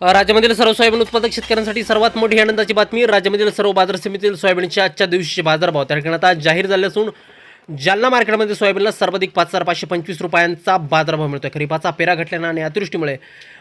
राज्यामधील सर्व सोयाबीन उत्पादक शेतकऱ्यांसाठी सर्वात मोठी आनंदाची बातमी राज्यामधील सर्व बाजार समितीतील सोयाबीनच्या आजच्या दिवशीचे बाजारभाव. त्या ठिकाणी आता जाहीर झाले असून जालना मार्केटमध्ये सोयाबीनला सर्वाधिक पाच हजार पाचशे पंचवीस रुपयांचा बाजारभाव मिळतोय. खरीपाचा पेरा घटल्यानं आणि अतिवृष्टीमुळे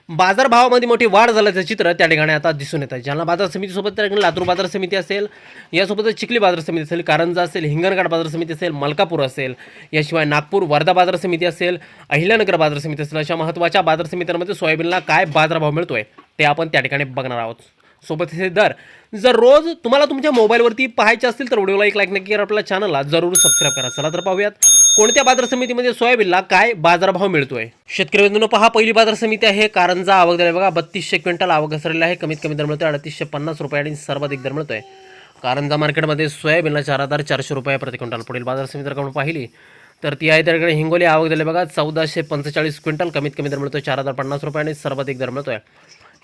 बाजारभावामध्ये मोठी वाढ झाल्याचं चित्र त्या ठिकाणी आता दिसून येत आहे जालना बाजार समितीसोबत त्या ठिकाणी लातूर बाजार समिती असेल यासोबतच चिखली बाजार समिती असेल कारंजा असेल हिंगणघाट बाजार समिती असेल मलकापूर असेल याशिवाय नागपूर वर्धा बाजार समिती असेल अहिल्यानगर बाजार समिती असेल अशा महत्त्वाच्या बाजार समित्यांमध्ये सोयाबीनला काय बाजारभाव मिळतोय? ते आपण त्या ठिकाणी बघणार आहोत. सोबत हे दर जर रोज तुम्हाला तुमच्या मोबाईलवरती पाहायचे असतील तर व्हिडिओला एक लाईक नक्की करा आपल्या चॅनलला जरूर सबस्क्राईब करा. चला तर पाहूयात कोणत्या बाजार समितीमध्ये सोयाबीनला काय बाजारभाव मिळतोय? शेतकरी बंधूंनो पहा पहिली बाजार समिती आहे कारंजा आवक दर. बघा बत्तीसशे क्विंटल आवक घसरलेला आहे. कमीत कमी दर मिळतोय अडतीसशे पन्नास रुपये आणि सर्वाधिक दर मिळतोय. कारंजा मार्केटमध्ये सोयाबीनला चार हजार चारशे रुपये प्रति क्विंटल. पुढील बाजार समिती जर आपण पाहिली तर ती आहे त्याकडे हिंगोली आवक दिले बघा चौदाशे पंचेचाळीस क्विंटल. कमीत कमी दर मिळतोय चार हजार पन्नास रुपये आणि सर्वाधिक दर मिळतोय.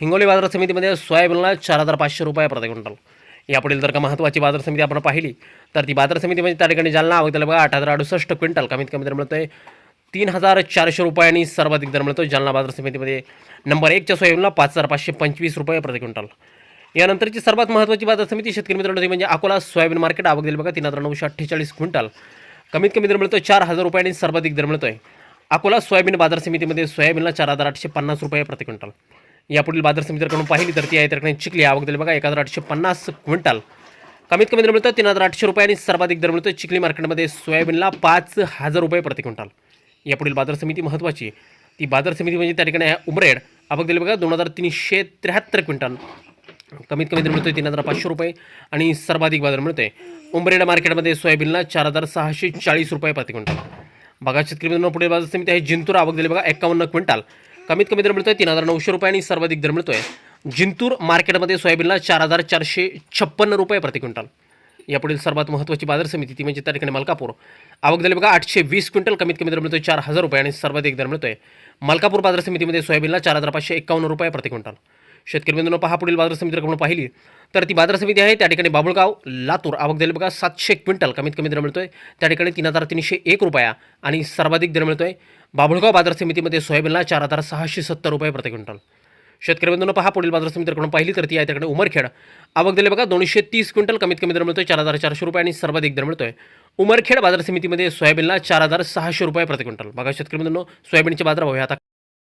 हिंगोली बाजार समितीमध्ये सोयाबीनला चार हजार पाचशे रुपये प्रति क्विंटल. यापुढील जर का महत्त्वाची बाजार समिती आपण पाहिली तर ती बाजार समिती म्हणजे त्या ठिकाणी जालना आवक बघा आठ हजार अडुसष्ट क्विंटल कमीत कमी दर मिळतोय. तीन हजार चारशे रुपयांनी सर्वाधिक दर मिळतो जालना बाजार समितीमध्ये. नंबर एकच्या सोयाबीनला पाच हजार पाचशे पंचवीस रुपये प्रति क्विंटल. यानंतरची सर्वात महत्त्वाची बाजार समिती शेतकरी मित्रांनो ती म्हणजे अकोला सोयाबीन मार्केट. आवक दिली बघा तीन हजार नऊशे अठ्ठेचाळीस क्विंटल. कमीत कमी दर मिळतो चार हजार रुपयांनी सर्वाधिक दर मिळतोय. अकोला सोयाबीन बाजार समितीमध्ये सोयाबीनला चार हजार आठशे पन्नास रुपये प्रति क्विंटल. यापुढील बाजार समिती जर पाहिली तर ती आहे त्याकडे चिखली. आवक दिली बघा एक हजार आठशे पन्नास क्विंटल. कमीत कमी दर मिळतो तीन हजार आठशे रुपये आणि सर्वाधिक दर मिळतो चिखली मार्केटमध्ये सोयाबीनला पाच हजार रुपये प्रति क्विंटल. यापुढील बाजार समिती महत्त्वाची ती बाजार समिती म्हणजे त्या ठिकाणी आहे उमरेड. आवक दिली बघा दोन हजार तीनशे त्र्याहत्तर क्विंटल. कमीत कमी दर मिळतो तीन हजार पाचशे रुपये आणि सर्वाधिक बाजार मिळतोय. उमरेड मार्केटमध्ये सोयाबीनला चार हजार सहाशे चाळीस रुपये प्रति क्विंटल. बघा शेतकरी पुढील बाजार समिती आहे जिंतूर. आवक दिली बघा एकावन्न क्विंटल. कमीत कमी दर मिळतोय तीन हजार नऊशे रुपये आणि सर्वाधिक दर मिळतोय. जिंतूर मार्केटमध्ये सोयाबीनला चार हजार चारशे छप्पन्न रुपये प्रति क्विंटल. यापुढील सर्वात महत्त्वाची बाजार समिती ती म्हणजे त्या ठिकाणी मलकापूर. आवक झाली बघा आठशे वीस क्विंटल कमीत कमी दर मिळतोय चार हजार रुपये आणि सर्वाधिक दर मिळतोय. मलकापूर बाजार समितीमध्ये सोयाबीनला चार हजार पाचशे एकावन्न रुपये प्रति क्विंटल. शेतकरी मित्रांनो पहा पुढील बाजार समिती रक्कम पाहिली. तर ती बाजार समिती आहे त्या ठिकाणी बाबुळगाव लातूर आवक दिली बघा सातशे क्विंटल कमीत कमी दर मिळतोय. त्या ठिकाणी तीन हजार तीनशे एक रुपया आणि सर्वाधिक दर मिळतोय. बाबुळगाव बाजार समितीमध्ये सोयाबीनला चार हजार सहाशे सत्तर रुपये प्रति क्विंटल. शेतकरी बंधूंनो पहा पुढील बाजार समिती रक्कम पाहिली तर ती आहे त्याकडे उमरखेड. आवक दिले बघा दोनशे तीस क्विंटल कमीत कमी दर मिळतोय चार हजार चारशे रुपये आणि सर्वाधिक दर मिळतोय. उमरखेड बाजार समितीमध्ये सोयाबीनला चार हजार सहाशे रुपये प्रति क्विंटल. बघा शेतकरी बंधूंनो सोयाबीनचे बाजारभाव हे आता